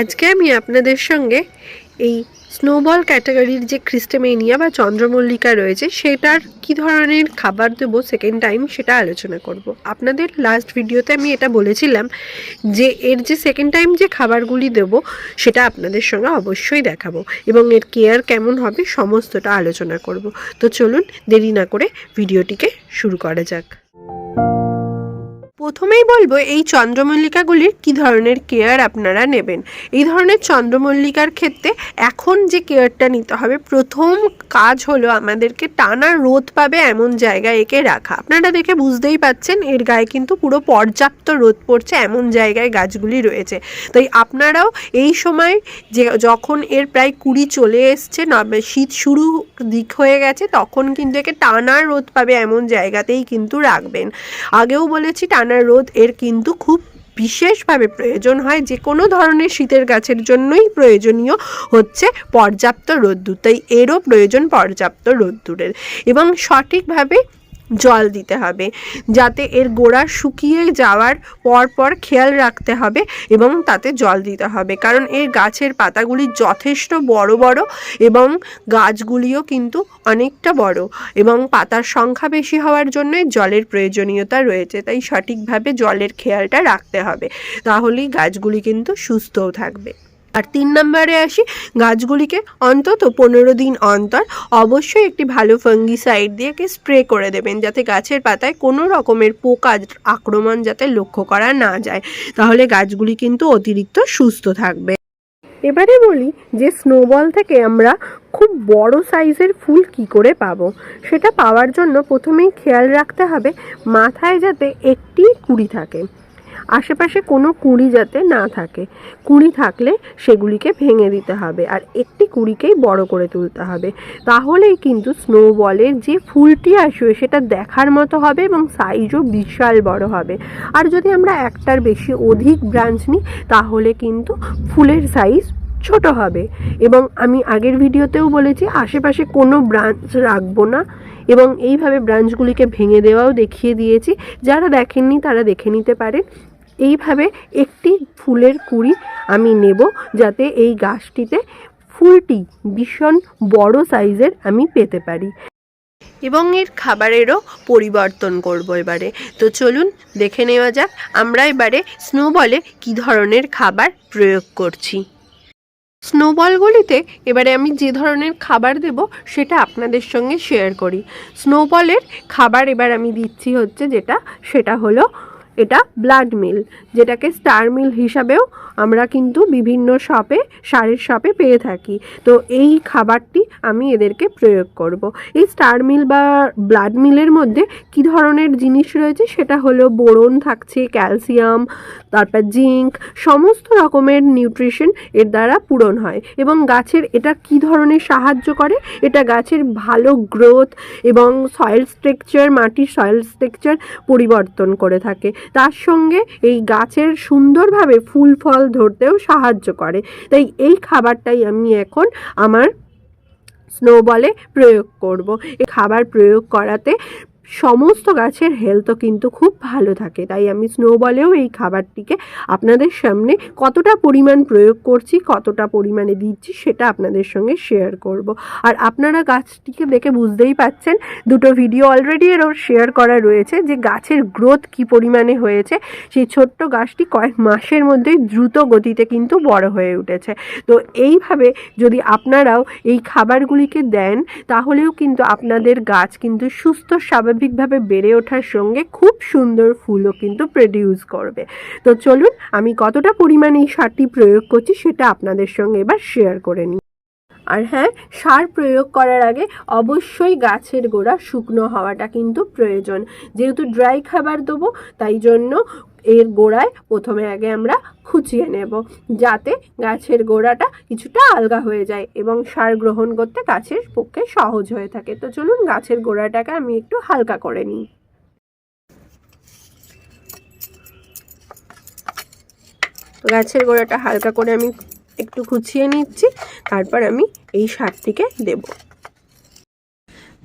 আজকে আমি আপনাদের সঙ্গে এই স্নোবল ক্যাটাগরির যে ক্রিস্টেমেনিয়া বা চন্দ্রমল্লিকা রয়েছে, সেটার কি ধরনের খাবার দেবো সেকেন্ড টাইম সেটা আলোচনা করব। আপনাদের লাস্ট ভিডিওতে আমি এটা বলেছিলাম যে এর যে সেকেন্ড টাইম যে খাবারগুলি দেবো, সেটা আপনাদের সঙ্গে অবশ্যই দেখাবো এবং এর কেয়ার কেমন হবে সমস্তটা আলোচনা করব। তো চলুন দেরি না করে ভিডিওটিকে শুরু করা যাক। প্রথমেই বলব, এই চন্দ্রমল্লিকাগুলির কি ধরনের কেয়ার আপনারা নেবেন? এই ধরনের চন্দ্রমল্লিকার ক্ষেত্রে এখন যে কেয়ারটা নিতে হবে, প্রথম কাজ হলো আমাদেরকে টানা রোদ পাবে এমন জায়গায় একে রাখা। আপনারা দেখে বুঝতেই পাচ্ছেন, এর গায়ে কিন্তু পুরো পর্যাপ্ত রোদ পড়ছে এমন জায়গায় গাছগুলি রয়েছে। তাই আপনারাও এই সময় যে যখন এর প্রায় কুড়ি চলে এসছে শীত শুরু দিক হয়ে গেছে, তখন কিন্তু একে টানা রোদ পাবে এমন জায়গাতেই কিন্তু রাখবেন। আগেও বলেছি, টানা রোদ এর কিন্তু খুব বিশেষভাবে প্রয়োজন হয়, যে কোনো ধরনের শীতের গাছের জন্যই প্রয়োজনীয় হচ্ছে পর্যাপ্ত রোদ্দুর। তাই এরও প্রয়োজন পর্যাপ্ত রোদ্দুরের। এবং সঠিকভাবে জল দিতে হবে। যাতে এর গোড়া শুকিয়ে যাওয়ার পর পর খেয়াল রাখতে হবে এবং তাতে জল দিতে হবে। কারণ এর গাছের পাতাগুলি যথেষ্ট বড় বড় এবং গাছগুলিও কিন্তু অনেকটা বড় এবং পাতার সংখ্যা বেশি হওয়ার জন্য জলের প্রয়োজনীয়তা রয়েছে। তাই সঠিকভাবে জলের খেয়ালটা রাখতে হবে। তাহলেই গাছগুলি কিন্তু সুস্থও থাকবে। আর তিন নম্বরে আসি গাছগুলিকে অন্তত পনেরো দিন অন্তর অবশ্যই একটি ভালো ফাঙ্গিসাইড দিয়ে স্প্রে করে দেবেন যাতে গাছের পাতায় কোনো রকমের পোকা আক্রমণ যাতে লক্ষ্য করা না যায়। তাহলে গাছগুলি কিন্তু অতিরিক্ত সুস্থ থাকবে। এবারে বলি যে স্নোবল থেকে আমরা খুব বড় সাইজের ফুল কি করে পাবো? সেটা পাওয়ার জন্য প্রথমেই খেয়াল রাখতে হবে মাথায় যাতে একটি কুড়ি থাকে। আশেপাশে কোনো কুঁড়ি যাতে না থাকে। কুঁড়ি থাকলে সেগুলিকে ভেঙে দিতে হবে আর একটি কুঁড়িকেই বড় করে তুলতে হবে। তাহলেই কিন্তু স্নোবলের যে ফুলটি আসবে সেটা দেখার মতো হবে এবং সাইজও বিশাল বড় হবে। আর যদি আমরা একটার বেশি অধিক ব্রাঞ্চ নিই, তাহলে কিন্তু ফুলের সাইজ ছোট হবে। এবং আমি আগের ভিডিওতেও বলেছি, আশেপাশে কোনো ব্রাঞ্চ রাখব না এবং এইভাবে ব্রাঞ্চগুলিকে ভেঙে দেওয়াও দেখিয়ে দিয়েছি। যারা দেখেননি তারা দেখে নিতে পারেন। এইভাবে একটি ফুলের কুড়ি আমি নেব যাতে এই গাছটিতে ফুলটি ভীষণ বড় সাইজের আমি পেতে পারি। এবং এর খাবারেরও পরিবর্তন করব এবারে। তো চলুন দেখে নেওয়া যাক আমরা এবারে স্নোবলে কী ধরনের খাবার প্রয়োগ করছি। স্নোবলগুলিতে এবারে আমি যে ধরনের খাবার দেব সেটা আপনাদের সঙ্গে শেয়ার করি। স্নোবলের খাবার এবার আমি দিচ্ছি হচ্ছে যেটা, সেটা হলো এটা ব্লাড মিল যেটাকে স্টার মিল হিসাবেও আমরা কিন্তু বিভিন্ন শপে সারের শপে পেয়ে থাকি। তো এই খাবারটি আমি এদেরকে প্রয়োগ করব। এই স্টার মিল বা ব্লাড মিলের মধ্যে কি ধরনের জিনিস রয়েছে? সেটা হলো বোরন থাকছে ক্যালসিয়াম তারপর জিঙ্ক সমস্ত রকমের নিউট্রিশন এর দ্বারা পূরণ হয়। এবং গাছের এটা কি ধরনের সাহায্য করে? এটা গাছের ভালো গ্রোথ এবং সয়েল স্ট্রাকচার মাটির সয়েল স্ট্রাকচার পরিবর্তন করে থাকে। তার সঙ্গে এই গাছের সুন্দরভাবে ফুল, ফল ধরতেও সাহায্য করে। তাই এই খাবারটাই আমি এখন আমার স্নোবলে প্রয়োগ করব। এই খাবার প্রয়োগ করাতে সমস্ত গাছের হেলথও কিন্তু খুব ভালো থাকে। তাই আমি স্নোবলেও এই খাবারটিকে আপনাদের সামনে কতটা পরিমাণ প্রয়োগ করছি, কতটা পরিমাণে দিচ্ছি, সেটা আপনাদের সঙ্গে শেয়ার করব। আর আপনারা গাছটিকে দেখে বুঝতেই পাচ্ছেন, দুটো ভিডিও অলরেডি এরও শেয়ার করা রয়েছে যে গাছের গ্রোথ কি পরিমাণে হয়েছে। সেই ছোট্ট গাছটি কয়েক মাসের মধ্যেই দ্রুত গতিতে কিন্তু বড় হয়ে উঠেছে। তো এইভাবে যদি আপনারাও এই খাবারগুলিকে দেন, তাহলেও কিন্তু আপনাদের গাছ কিন্তু সুস্থ স্বাভাবিকভাবে বেড়ে ওঠার সঙ্গে খুব সুন্দর ফুলও কিন্তু প্রডিউস করবে। তো চলুন, আমি কতটা পরিমাণে এই সারটি প্রয়োগ করছি সেটা আপনাদের সঙ্গে এবার শেয়ার করে নিই। আর হ্যাঁ সার প্রয়োগ করার আগে অবশ্যই গাছের গোড়া শুকনো হওয়াটা কিন্তু প্রয়োজন। যেহেতু ড্রাই খাবার দেবো, তাই জন্য এর গোড়ায় প্রথমে আগে আমরা খুঁচিয়ে নেব, যাতে গাছের গোড়াটা কিছুটা আলগা হয়ে যায় এবং সার গ্রহণ করতে গাছের পক্ষে সহজ হয়ে থাকে। তো চলুন গাছের গোড়াটাকে আমি একটু হালকা করে নিই। গাছের গোড়াটা হালকা করে আমি একটু খুঁচিয়ে নিচ্ছি, তারপর আমি এই সারটিকে দেব।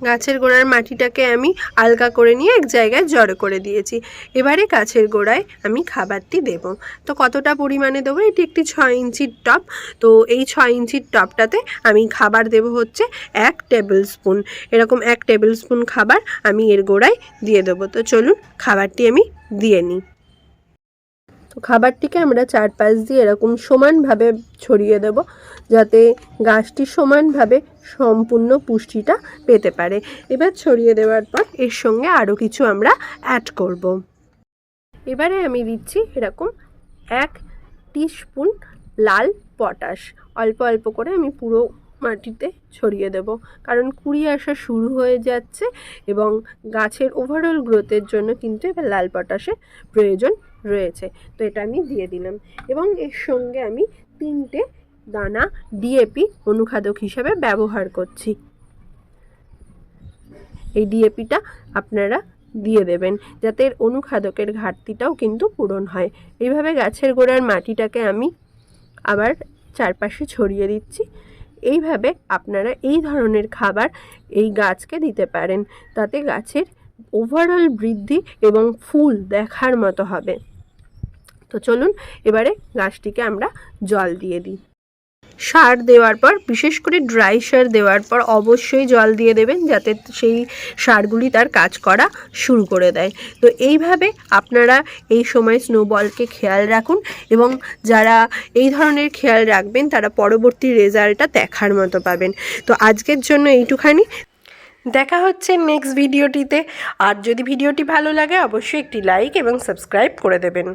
গাছের গোড়ার মাটিটাকে আমি আলগা করে নিয়ে এক জায়গায় জড়ো করে দিয়েছি। এবারে গাছের গোড়ায় আমি খাবারটি দেব। তো কতটা পরিমাণে দেবো? এটি একটি ছয় ইঞ্চির টপ। তো এই ছয় ইঞ্চির টপটাতে আমি খাবার দেব হচ্ছে এক টেবিল স্পুন। এরকম এক টেবিল স্পুন খাবার আমি এর গোড়ায় দিয়ে দেবো। তো চলুন খাবারটি আমি দিয়ে নিই। তো খাবারটিকে আমরা চারপাশ দিয়ে এরকম সমানভাবে ছড়িয়ে দেব যাতে গাছটি সমানভাবে সম্পূর্ণ পুষ্টিটা পেতে পারে। এবার ছড়িয়ে দেওয়ার পর এর সঙ্গে আরও কিছু আমরা অ্যাড করব। এবারে আমি দিচ্ছি এরকম এক টিস্পুন লাল পটাশ। অল্প অল্প করে আমি পুরো মাটিতে ছড়িয়ে দেব। কারণ কুড়ি আসা শুরু হয়ে যাচ্ছে এবং গাছের ওভারঅল গ্রোথের জন্য কিন্তু এবার লাল পটাশের প্রয়োজন রয়েছে। তো এটা আমি দিয়ে দিলাম। এবং এর সঙ্গে আমি তিনটে দানা ডিএপি অনুখাদক হিসাবে ব্যবহার করছি। এই ডিএপিটা আপনারা দিয়ে দেবেন, যাতে এর অনুখাদকের ঘাটতিটাও কিন্তু পূরণ হয়। এইভাবে গাছের গোড়ার মাটিটাকে আমি আবার চারপাশে ছড়িয়ে দিচ্ছি। এইভাবে আপনারা এই ধরনের খাবার এই গাছকে দিতে পারেন। তাতে গাছের ওভারঅল বৃদ্ধি এবং ফুল দেখার মতো হবে। তো চলুন এবারে গাছটিকে আমরা জল দিয়ে দিই। সার দেওয়ার পর, বিশেষ করে ড্রাই সার দেওয়ার পর অবশ্যই জল দিয়ে দেবেন যাতে সেই সারগুলি তার কাজ করা শুরু করে দেয়। তো এইভাবে আপনারা এই সময় স্নোবলকে খেয়াল রাখুন এবং যারা এই ধরনের খেয়াল রাখবেন, তারা পরবর্তী রেজাল্টটা দেখার মতো পাবেন। তো আজকের জন্য এইটুখানি। দেখা হচ্ছে নেক্সট ভিডিওটিতে আর যদি ভিডিওটি ভালো লাগে, অবশ্যই একটি লাইক এবং সাবস্ক্রাইব করে দেবেন।